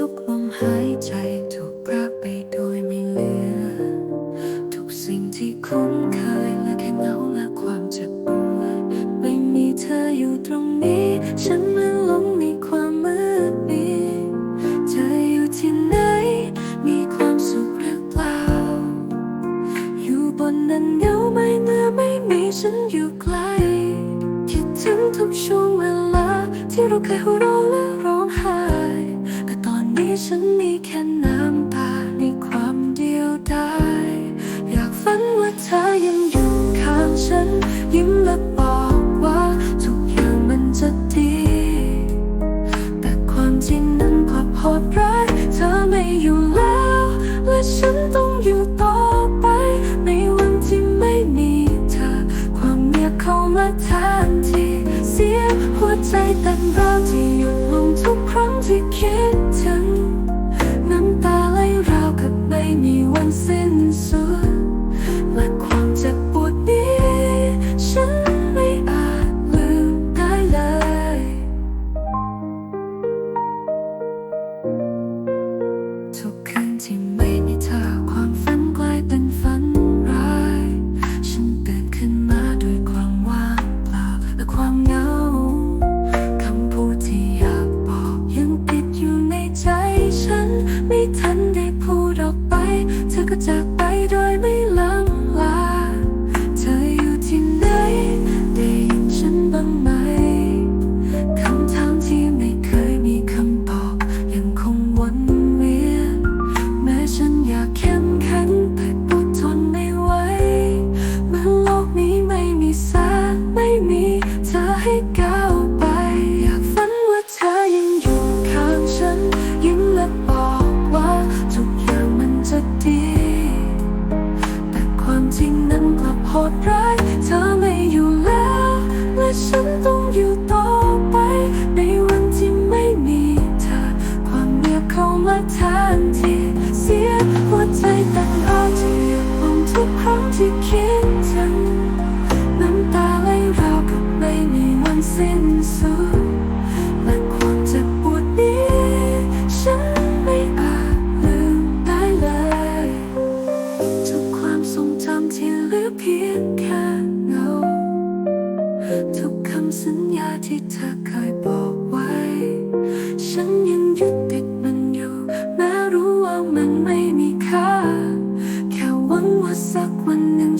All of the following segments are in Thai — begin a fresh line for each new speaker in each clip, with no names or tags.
ทุกลมหายใจถูกพรากไปโดยไม่เหลือ ทุกสิ่งที่คุ้นเคยและแค่เงาและความเจ็บปวดไม่มีเธออยู่ตรงนี้ ฉันเหมือนหลงในความมืดมิดเธออยู่ที่ไหน มีความสุขหรือเปล่า อยู่บนนั้นเงาไม่เมื่อไม่มีฉันอยู่ใกล้ คิดถึงทุกช่วงเวลาที่เราเคยหัวเราะ นี้ฉันมีแค่ since. างทีเสียหัวใจแต่ดออที่ลงทุกครั้งที่คิดถึงน้ำตาไหลราวกับไม่มีวันสิ้นสุดและความเจ็บปวดนี้ ฉันไม่อาจลืมได้เลยทุกความทรงจำที่ลือเพียงแค่เงาทุกคำสัญญาที่เธอ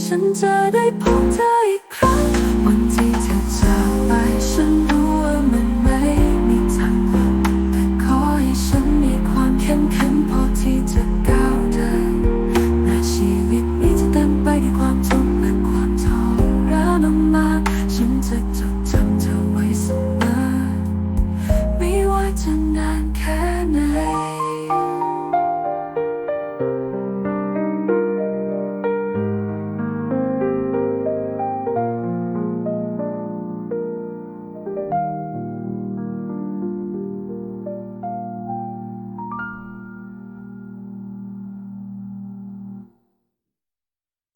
ฉันจะได้พบเธอ